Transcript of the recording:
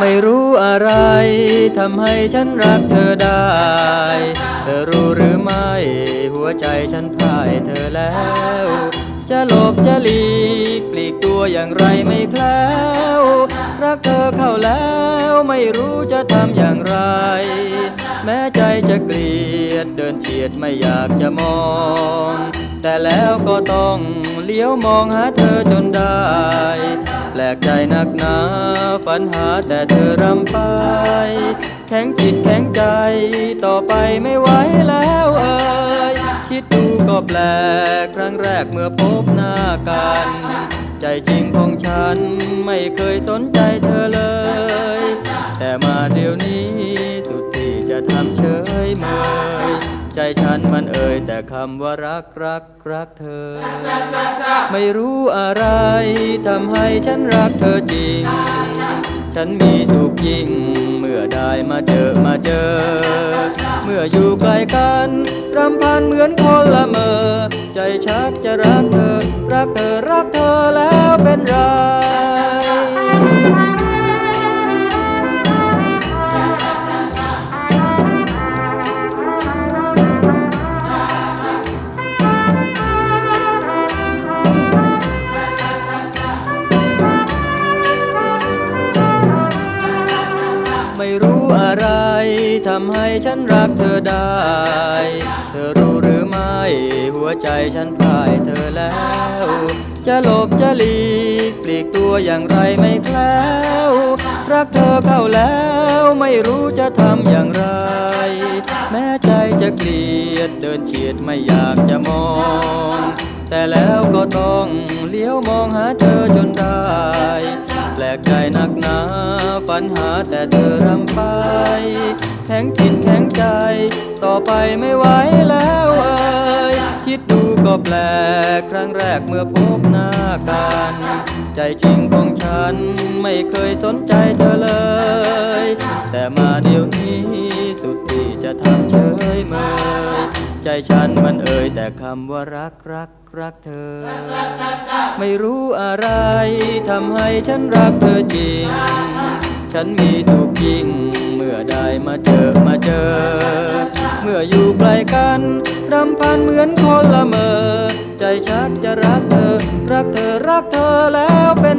ไม่รู้อะไรทำให้ฉันรักเธอได้ เธอรู้หรือไม่ หัวใจฉันพ่ายเธอแล้ว จะหลบจะหลีกปลีกตัวอย่างไรไม่แคล้วรักเธอเข้าแล้วไม่รู้จะทำอย่างไร แม้ใจจะเกลียดเดินเฉียดไม่อยากจะมอง แต่แล้วก็ต้องเลี้ยวมองหาเธอจนได้ ลกใจนักหนาฝันหาแต่เธอรำไป แข็งจิตแข็งใจ ต่อไปไม่ไหวแล้วเอ่ยคิดดูก็แปลกครั้งแรกเมื่อพบหน้ากัน ใจจริงของฉันไม่เคยสนใจเธอเลย แต่มาเดี๋ยวนี้สุดที่จะทำเฉยเมย ใจฉันมันเอ่ยแต่คำว่ารักรักรักเธอ ไม่รู้อะไรทำให้ฉันรักเธอจริง ฉันมีสุขยิ่ง เมื่อได้มาเจอมาเจอ เมื่ออยู่ใกล้กันรำพันเหมือนคนละเมอ ใจชักจะรักเธอ รักเธอรักเธอแล้วเป็นไร ทำให้ฉันรักเธอได้ เธอรู้หรือไม่ หัวใจฉันพ่ายเธอแล้ว จะหลบจะหลีกปลีกตัวอย่างไรไม่แคล้วรักเธอเข้าแล้วไม่รู้จะทำอย่างไร แม้ใจจะเกลียดเดินเฉียดไม่อยากจะมอง แต่แล้วก็ต้องเลี้ยวมองหาเธอจนได้ แปลกใจนักหนาฝันหาแต่เธอรำไป แข็งจิตแข็งใจ ต่อไปไม่ไหวแล้วเอ่ยคิดดูก็แปลก ครั้งแรกเมื่อพบหน้ากัน ใจจริงของฉันไม่เคยสนใจเธอเลย แต่มาเดี๋ยวนี้สุดที่จะทำเฉยเมยใจฉันมันเอ่ยแต่คำว่ารักรักรักเธอ ไม่รู้อะไรทำให้ฉันรักเธอจริง ฉันมีสุขยิ่ง เมื่อได้มาเจอมาเจอ เมื่ออยู่ใกล้กันรำพันเหมือนคนละเมอ ใจชักจะรักเธอ รักเธอรักเธอแล้วเป็น